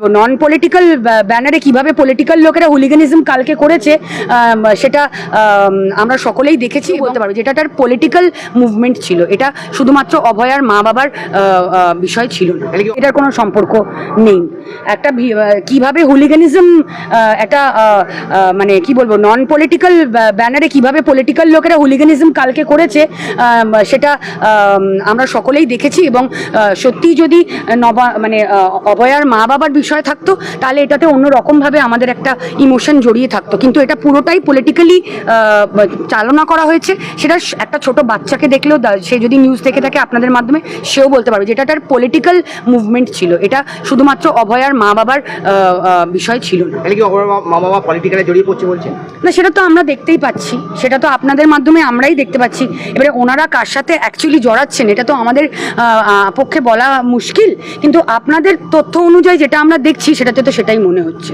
Non political ব্যানারে কীভাবে political লোকেরা হুলিগানিজম কালকে করেছে সেটা আমরা সকলেই দেখেছি বলতে পারব যেটা তার পলিটিক্যাল মুভমেন্ট ছিল। এটা শুধুমাত্র অভয়ার মা বাবার বিষয় ছিল না। এটার কোনো সম্পর্ক নেই। একটা ভি- কীভাবে হুলিগানিজম একটা মানে কি বলব নন পলিটিক্যাল ব্যানারে কীভাবে পলিটিক্যাল লোকেরা হুলিগানিজম কালকে করেছে সেটা আমরা সকলেই দেখেছি এবং সত্যি যদি নবা মানে অভয়ার মা বাবার বিষয় থাকতো তাহলে এটাতে অন্য রকমভাবে আমাদের একটা ইমোশন জড়িয়ে থাকতো। কিন্তু এটা পুরোটাই পলিটিক্যালি চালনা করা হয়েছে। সেটা একটা ছোট বাচ্চাকে দেখলেও সে যদি নিউজ দেখে থাকে আপনাদের মাধ্যমে সেও বলতে পারবে যেটা তার পলিটিক্যাল মুভমেন্ট ছিল। এটা শুধুমাত্র অভয়ার মা বাবার বিষয় ছিল না। তাহলে কি মা- বাবা পলিটিক্যালে জড়িয়ে পড়ছে বলছেন? না সেটা তো আমরা দেখতেই পাচ্ছি। সেটা তো আপনাদের মাধ্যমে আমরাই দেখতে পাচ্ছি। এবারে ওনারা কার সাথে অ্যাকচুয়ালি জড়াচ্ছেন এটা তো আমাদের পক্ষে বলা মুশকিল। কিন্তু আপনাদের তথ্য অনুযায়ী যেটা আমরা দেখছি সেটাতে তো সেটাই মনে হচ্ছে।